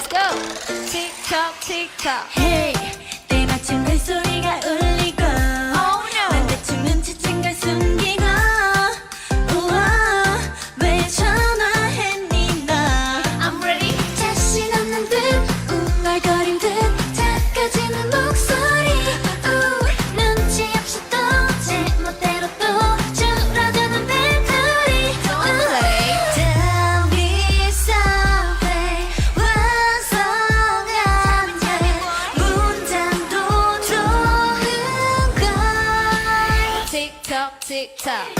Let's go. Tick tock, tick tock. Hey. TikTok.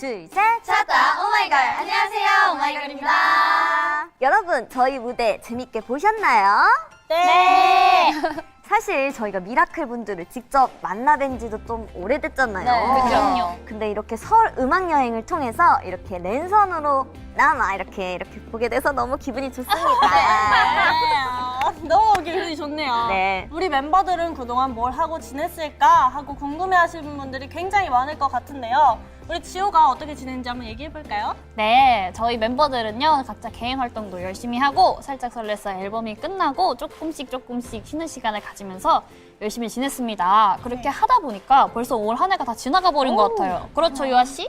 둘, 셋. 찾다 오마이걸 안녕하세요 오마이걸입니다. 여러분, 저희 무대 재밌게 보셨나요? 네. 사실 저희가 미라클 분들을 직접 만나뵌 지도 좀 오래됐잖아요. 네, 그럼요. 근데 이렇게 서울 음악 여행을 통해서 이렇게 랜선으로 나마 이렇게 이렇게 보게 돼서 너무 기분이 좋습니다. 네, 너무 기분이 좋네요. 네. 우리 멤버들은 그동안 뭘 하고 지냈을까 하고 궁금해하시는 분들이 굉장히 많을 것 같은데요. 우리 지호가 어떻게 지냈는지 한번 얘기해 볼까요? 네, 저희 멤버들은요, 각자 개인 활동도 열심히 하고, 살짝 설레서 앨범이 끝나고, 조금씩 조금씩 쉬는 시간을 가지면서 열심히 지냈습니다. 그렇게 하다 보니까 벌써 올 한 해가 다 지나가 버린 것 같아요. 그렇죠, 유아 씨?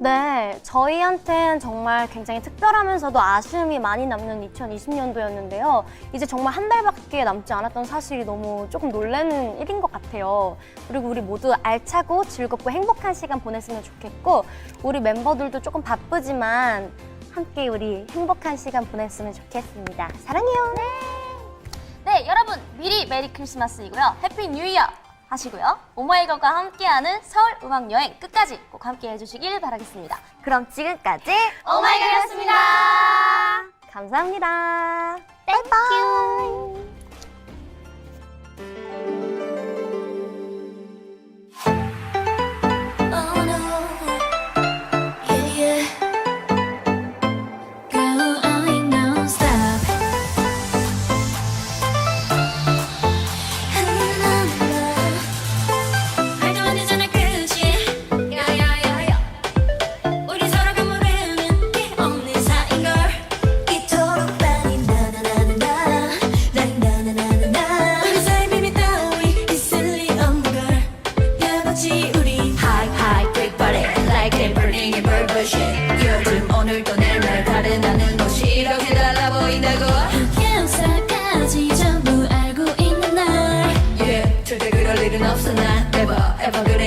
네, 저희한텐 정말 굉장히 특별하면서도 아쉬움이 많이 남는 2020년도였는데요. 이제 정말 한 달밖에 남지 않았던 사실이 너무 조금 놀라는 일인 것 같아요. 그리고 우리 모두 알차고 즐겁고 행복한 시간 보냈으면 좋겠고, 우리 멤버들도 조금 바쁘지만 함께 우리 행복한 시간 보냈으면 좋겠습니다. 사랑해요. 네, 여러분 미리 메리 크리스마스이고요. 해피 뉴 이어 하시고요. 오마이걸과 함께하는 서울 음악 여행 끝까지 꼭 함께 해주시길 바라겠습니다. 그럼 지금까지 오마이걸이었습니다. 감사합니다. 땡큐.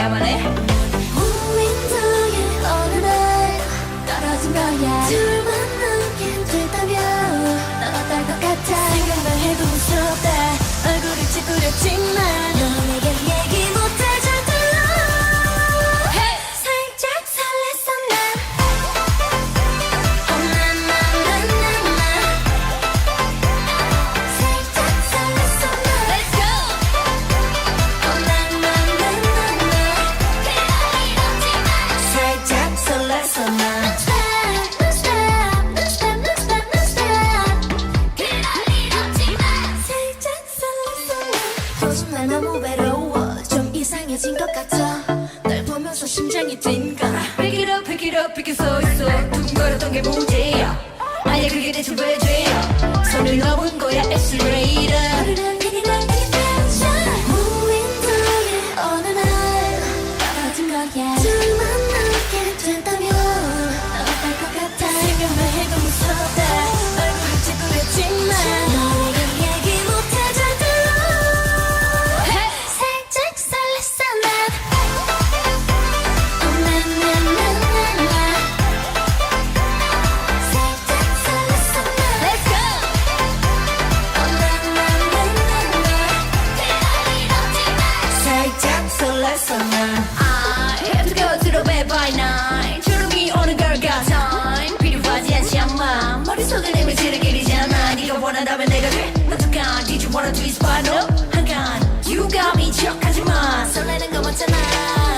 야만 해 무인도의 어느 날 떨어진 거야. 둘만 남게 됐다면 너가 딸것 같아. 생각만 해도 무섭다. 얼굴을 찌그렸지만 정말 너무 외로워. 좀 이상해진 것 같아. 널 보면서 심장이 뛴가? Pick it up, pick it up, pick it so so. 두근거렸던 게 문제야. 아예 그게 대체 왜 죄야? 손을 넘은 거야 엑스레이 원한다면 내가 돼 한순간 Did you wanna twist but no 한간 You got me 지적하지마 설레는 거 맞잖아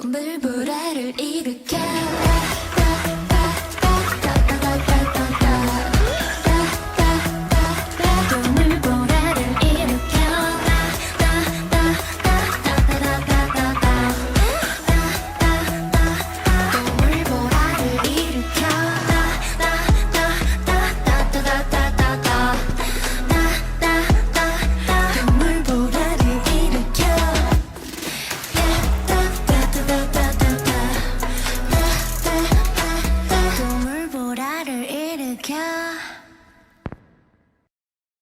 그 물보라를 일으켜